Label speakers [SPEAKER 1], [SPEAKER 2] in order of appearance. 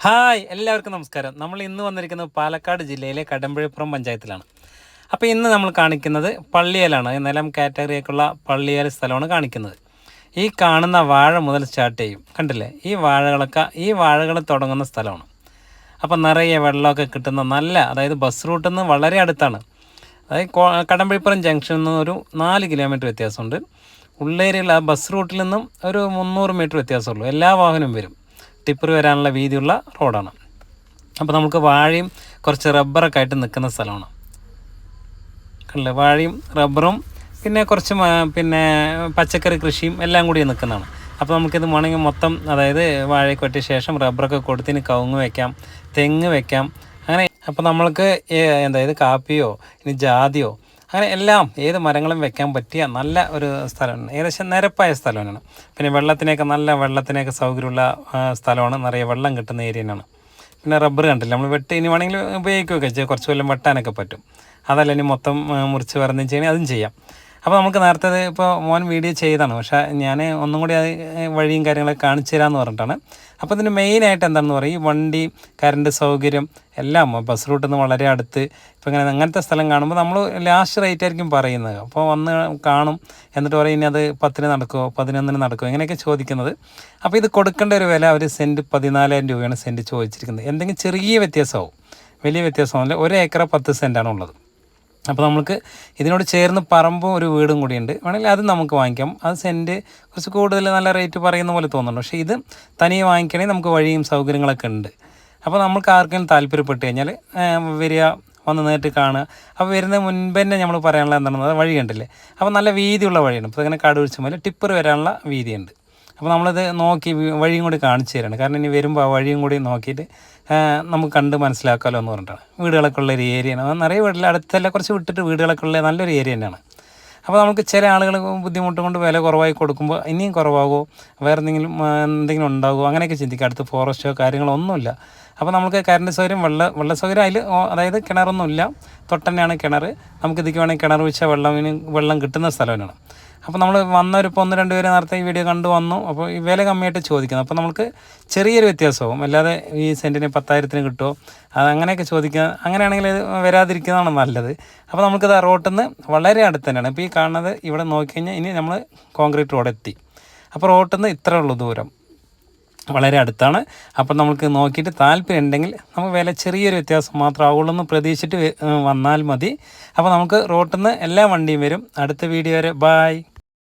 [SPEAKER 1] Hi എല്ലാവർക്കും നമസ്കാരം. നമ്മൾ ഇന്ന് വന്നിരിക്കുന്നത് പാലക്കാട് ജില്ലയിലെ കടമ്പഴിപ്പുറം പഞ്ചായത്തിലാണ്. അപ്പോൾ ഇന്ന് നമ്മൾ കാണിക്കുന്നത് പള്ളിയേലാണ്. നിലം കാറ്റഗറിയൊക്കെയുള്ള പള്ളിയേൽ സ്ഥലമാണ് കാണിക്കുന്നത്. ഈ കാണുന്ന വാഴ മുതൽ സ്റ്റാർട്ട് ചെയ്യും. കണ്ടില്ലേ? ഈ വാഴകളൊക്കെ ഈ വാഴകൾ തുടങ്ങുന്ന സ്ഥലമാണ്. അപ്പോൾ നിറയെ വെള്ളമൊക്കെ കിട്ടുന്ന നല്ല അതായത് ബസ് റൂട്ടിൽ നിന്ന് വളരെ അടുത്താണ്. അതായത് കടമ്പഴിപ്പുറം ജംഗ്ഷനിൽ നിന്ന് ഒരു നാല് കിലോമീറ്റർ വ്യത്യാസമുണ്ട്. ഉള്ളേരിയുള്ള ബസ് റൂട്ടിൽ നിന്നും ഒരു മുന്നൂറ് മീറ്റർ വ്യത്യാസമുള്ളൂ. എല്ലാ വാഹനവും വരും. ടിപ്പർ വരാനുള്ള വീതിയുള്ള റോഡാണ്. അപ്പോൾ നമുക്ക് വാഴയും കുറച്ച് റബ്ബറൊക്കെ ആയിട്ട് നിൽക്കുന്ന സ്ഥലമാണ്. കണ്ടില്ലേ? വാഴയും റബ്ബറും പിന്നെ കുറച്ച് പിന്നെ പച്ചക്കറി കൃഷിയും എല്ലാം കൂടി നിൽക്കുന്നതാണ്. അപ്പോൾ നമുക്കിത് വേണമെങ്കിൽ മൊത്തം അതായത് വാഴയ്ക്ക് വെട്ടിയ ശേഷം റബ്ബറൊക്കെ കൊടുത്തിന് കവുങ്ങ് വെക്കാം തെങ്ങ് വെക്കാം. അങ്ങനെ അപ്പോൾ നമ്മൾക്ക് എന്തായത് കാപ്പിയോ ഇനി ജാതിയോ അങ്ങനെ എല്ലാം ഏത് മരങ്ങളും വെക്കാൻ പറ്റിയ നല്ല ഒരു സ്ഥലമാണ്. ഏകദേശം നിരപ്പായ സ്ഥലമാണ്. പിന്നെ വെള്ളത്തിനൊക്കെ നല്ല വെള്ളത്തിനൊക്കെ സൗകര്യമുള്ള സ്ഥലമാണ്. നിറയെ വെള്ളം കിട്ടുന്ന ഏരിയ തന്നെയാണ്. പിന്നെ റബ്ബർ കണ്ടില്ല? നമ്മൾ വെട്ടി ഇനി വേണമെങ്കിൽ ഉപയോഗിക്കുകയൊക്കെ ചെയ്യാം. കുറച്ച് കൊല്ലം വെട്ടാനൊക്കെ പറ്റും. അതല്ല ഇനി മൊത്തം മുറിച്ച് പറഞ്ഞ് ചെയ്യണമെങ്കിൽ അതും ചെയ്യാം. അപ്പോൾ നമുക്ക് നേരത്തെ ഇപ്പോൾ മോൻ വീഡിയോ ചെയ്താണ് പക്ഷേ ഞാൻ ഒന്നും കൂടി അത് വഴിയും കാര്യങ്ങളൊക്കെ കാണിച്ചു തരാമെന്ന് പറഞ്ഞിട്ടാണ്. അപ്പോൾ ഇതിന് മെയിനായിട്ട് എന്താണെന്ന് പറയും വണ്ടി കറണ്ട് സൗകര്യം എല്ലാം. ബസ് റൂട്ടിൽ നിന്ന് വളരെ അടുത്ത്. ഇപ്പോൾ ഇങ്ങനെ അങ്ങനത്തെ സ്ഥലം കാണുമ്പോൾ നമ്മൾ ലാസ്റ്റ് റേറ്റ് ആയിരിക്കും പറയുന്നത്. അപ്പോൾ വന്ന് കാണും. എന്നിട്ട് പറയും ഇനി അത് പത്തിന് നടക്കുമോ പതിനൊന്നിന് നടക്കുമോ ഇങ്ങനെയൊക്കെ ചോദിക്കുന്നത്. അപ്പോൾ ഇത് കൊടുക്കേണ്ട ഒരു വില ഒരു സെന്റ് പതിനാലായിരം രൂപയാണ് സെന്റ് ചോദിച്ചിരിക്കുന്നത്. എന്തെങ്കിലും ചെറിയ വ്യത്യാസമാവും വലിയ വ്യത്യാസമല്ല ഒരു ഏക്കർ പത്ത് സെന്റാണ് ഉള്ളത്. അപ്പോൾ നമുക്ക് ഇതിനോട് ചേർന്ന് പറമ്പും ഒരു വീടും കൂടിയുണ്ട് വേണമെങ്കിൽ അത് നമുക്ക് വാങ്ങിക്കാം. അത് സെന്റ് കുറച്ച് കൂടുതൽ നല്ല റേറ്റ് പറയുന്ന പോലെ തോന്നുന്നുണ്ട്. പക്ഷേ ഇത് തനിയെ വാങ്ങിക്കണമെങ്കിൽ നമുക്ക് വഴിയും സൗകര്യങ്ങളൊക്കെ ഉണ്ട്. അപ്പോൾ നമുക്ക് ആർക്കെങ്കിലും താല്പര്യപ്പെട്ട് കഴിഞ്ഞാൽ വരിക വന്ന് നേരിട്ട് കാണുക. അപ്പോൾ വരുന്ന മുൻപ് തന്നെ നമ്മൾ പറയാനുള്ള എന്താണെന്ന് വഴി കണ്ടില്ലേ അപ്പോൾ നല്ല വീതിയുള്ള വഴിയാണ് ഇപ്പോൾ ഇങ്ങനെ കടുവിച്ച പോലെ ടിപ്പർ വരാനുള്ള വീതിയുണ്ട്. അപ്പോൾ നമ്മളത് നോക്കി വഴിയും കൂടി കാണിച്ചു തരാണ്. കാരണം ഇനി വരുമ്പോൾ ആ വഴിയും കൂടി നോക്കിയിട്ട് നമുക്ക് കണ്ട് മനസ്സിലാക്കാമല്ലോ എന്ന് പറഞ്ഞിട്ടാണ്. വീടുകളൊക്കെ ഉള്ള ഒരു ഏരിയയാണ് നിറയെ വീട്ടിൽ അടുത്തല്ല കുറച്ച് വിട്ടിട്ട് വീടുകളൊക്കെ ഉള്ള നല്ലൊരു ഏരിയ തന്നെയാണ്. അപ്പോൾ നമുക്ക് ചില ആളുകൾ ബുദ്ധിമുട്ട് കൊണ്ട് വില കുറവായി കൊടുക്കുമ്പോൾ ഇനിയും കുറവാകുമോ വേറെ എന്തെങ്കിലും എന്തെങ്കിലും ഉണ്ടാകുമോ അങ്ങനെയൊക്കെ ചിന്തിക്കുക. അടുത്ത് ഫോറസ്റ്റോ കാര്യങ്ങളോ ഒന്നുമില്ല. അപ്പോൾ നമുക്ക് കറണ്ട് സൗകര്യം വെള്ള വെള്ള സൗകര്യം അതിൽ അതായത് കിണറൊന്നുമില്ല. തൊട്ടന്നെയാണ് കിണർ നമുക്ക് ഇതിക്ക് വേണമെങ്കിൽ കിണർ വെച്ചാൽ വെള്ളം വെള്ളം കിട്ടുന്ന സ്ഥലം തന്നെയാണ്. അപ്പോൾ നമ്മൾ വന്നവരിപ്പോൾ ഒന്ന് രണ്ട് പേര് നേരത്തെ ഈ വീഡിയോ കണ്ടു വന്നു. അപ്പോൾ ഈ വില കമ്മിയായിട്ട് ചോദിക്കുന്നത് അപ്പോൾ നമുക്ക് ചെറിയൊരു വ്യത്യാസമാവും അല്ലാതെ ഈ സെന്റിന് പത്തായിരത്തിന് കിട്ടുമോ അത് അങ്ങനെയൊക്കെ ചോദിക്കുക. അങ്ങനെയാണെങ്കിൽ വരാതിരിക്കുന്നതാണ് നല്ലത്. അപ്പോൾ നമുക്കിത് റോട്ടിൽ നിന്ന് വളരെ അടുത്ത് തന്നെയാണ് ഇപ്പോൾ ഈ കാണുന്നത് ഇവിടെ നോക്കി കഴിഞ്ഞാൽ ഇനി നമ്മൾ കോൺക്രീറ്റ് റോഡ് എത്തി അപ്പോൾ റോട്ടിൽ നിന്ന് ഇത്രയുള്ളൂ ദൂരം. വളരെ അടുത്താണ്. അപ്പം നമുക്ക് നോക്കിയിട്ട് താല്പര്യം ഉണ്ടെങ്കിൽ നമുക്ക് വില ചെറിയൊരു വ്യത്യാസം മാത്രം ആവുള്ളൂ എന്ന് പ്രതീക്ഷിച്ചിട്ട് വന്നാൽ മതി. അപ്പോൾ നമുക്ക് റോട്ടിൽ നിന്ന് എല്ലാ വണ്ടിയും വരും. അടുത്ത വീഡിയോ വരെ. ബായ്